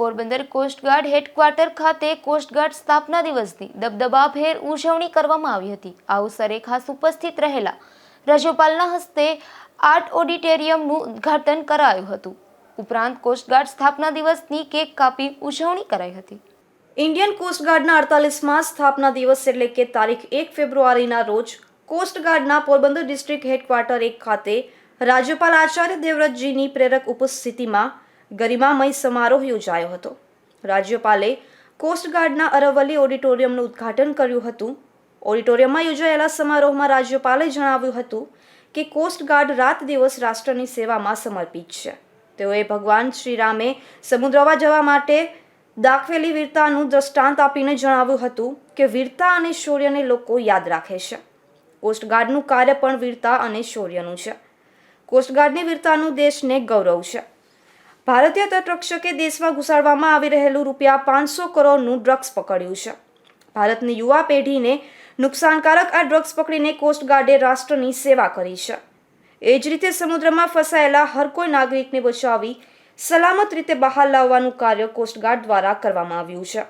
Porbandar coast guard headquarter ખાતે coast guard સ્થાપના દિવસની દબદબાભેર ઉજવણી કરવામાં આવી હતી. આ અવસરે ખાસ ઉપસ્થિત રહેલા રાજ્યપાલના હસ્તે આર્ટ ઓડિટોરિયમનું ઉદ્ઘાટન કરાયું હતું. ઉપરાંત કોસ્ટગાર્ડ સ્થાપના દિવસની કેક કાપી ઉજવણી કરાઈ હતી. ઇન્ડિયન કોસ્ટગાર્ડના અડતાલીસમાં સ્થાપના દિવસ એટલે કે તારીખ એક ફેબ્રુઆરીના રોજ કોસ્ટગાર્ડના પોરબંદર ડિસ્ટ્રિક્ટ હેડક્વાર્ટર એક ખાતે રાજ્યપાલ આચાર્ય દેવવ્રતજીની પ્રેરક ઉપસ્થિતિમાં ગરિમામય સમારોહ યોજાયો હતો. રાજ્યપાલે કોસ્ટગાર્ડના અરવલ્લી ઓડિટોરિયમનું ઉદ્ઘાટન કર્યું હતું. ઓડિટોરિયમમાં યોજાયેલા સમારોહમાં રાજ્યપાલે જણાવ્યું હતું કે કોસ્ટગાર્ડ રાત દિવસ રાષ્ટ્રની સેવામાં સમર્પિત છે. તેઓએ ભગવાન શ્રીરામે સમુદ્રવા જવા માટે દાખવેલી વીરતાનું દ્રષ્ટાંત આપીને જણાવ્યું હતું કે વીરતા અને શૌર્યને લોકો યાદ રાખે છે. કોસ્ટગાર્ડનું કાર્ય પણ વીરતા અને શૌર્યનું છે. કોસ્ટગાર્ડની વીરતાનું દેશને ગૌરવ છે. ભારતીય તટરક્ષકે દેશમાં ઘુસાડવામાં આવી રહેલું રૂપિયા પાંચસો કરોડનું ડ્રગ્સ પકડ્યું છે. ભારતની યુવા પેઢીને નુકસાનકારક આ ડ્રગ્સ પકડીને કોસ્ટગાર્ડે રાષ્ટ્રની સેવા કરી છે. એ જ રીતે સમુદ્રમાં ફસાયેલા હરકોઈ નાગરિકને બચાવી સલામત રીતે બહાર લાવવાનું કાર્ય કોસ્ટગાર્ડ દ્વારા કરવામાં આવ્યું છે.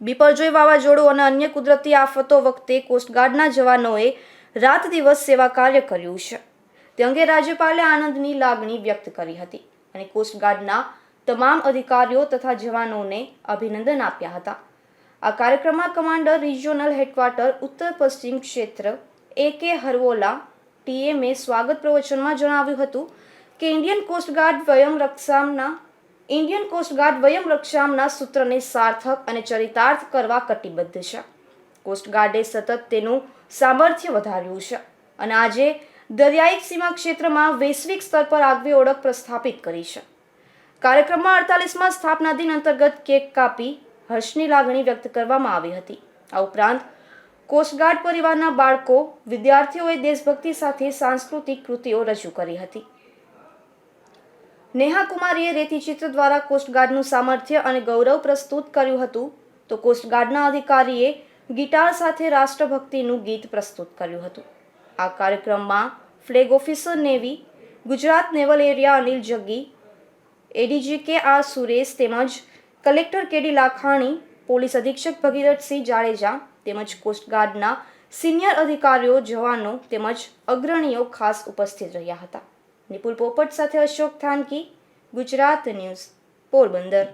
બિપરજોય વાવાઝોડું અને અન્ય કુદરતી આફતો વખતે કોસ્ટગાર્ડના જવાનોએ રાત દિવસ સેવા કાર્ય કર્યું છે. તે અંગે રાજ્યપાલે આનંદની લાગણી વ્યક્ત કરી હતી. અને કોસ્ટગાર્ડના તમામ અધિકારીઓ તથા જવાનોને અભિનંદન આપ્યા હતા. આ કાર્યક્રમમાં કમાન્ડર રિજિયોનલ હેડક્વાર્ટર ઉત્તર પશ્ચિમ ક્ષેત્ર એ કે હરવોલા ટીએમએ સ્વાગત પ્રવચનમાં જણાવ્યું હતું કે ઇન્ડિયન કોસ્ટગાર્ડ વયમ રક્ષામના ઇન્ડિયન કોસ્ટગાર્ડ વયમ રક્ષામના સૂત્રને સાર્થક અને ચરિતાર્થ કરવા કટિબદ્ધ છે. કોસ્ટગાર્ડે સતત તેનું સામર્થ્ય વધાર્યું છે અને આજે દરિયાઈ સીમા ક્ષેત્રમાં વૈશ્વિક સ્તર પર આગવી ઓળખ પ્રસ્થાપિત કરી છે. કાર્યક્રમમાં અડતાલીસમાં સ્થાપના દિન અંતર્ગત કેક કાપી હર્ષની લાગણી વ્યક્ત કરવામાં આવી હતી. આ ઉપરાંત કોસ્ટગાર્ડ પરિવારના બાળકો, વિદ્યાર્થીઓએ દેશભક્તિ સાથે સાંસ્કૃતિક કૃતિઓ રજૂ કરી હતી. નેહા કુમારીએ રેતીચિત્ર દ્વારા કોસ્ટગાર્ડનું સામર્થ્ય અને ગૌરવ પ્રસ્તુત કર્યું હતું, તો કોસ્ટગાર્ડના અધિકારીએ ગિટાર સાથે રાષ્ટ્રભક્તિનું ગીત પ્રસ્તુત કર્યું હતું. આ કાર્યક્રમમાં flag officer navy, Gujarat naval area Anil Jaggi ADG K R Suresh તેમજ કલેક્ટર કેડી લાખાણી, પોલીસ અધિક્ષક ભગીરથસિંહ જાડેજા તેમજ કોસ્ટગાર્ડના સિનિયર અધિકારીઓ, જવાનો તેમજ અગ્રણીઓ ખાસ ઉપસ્થિત રહ્યા હતા. નિપુલ પોપટ સાથે અશોક થાનકી, ગુજરાત ન્યૂઝ પોરબંદર.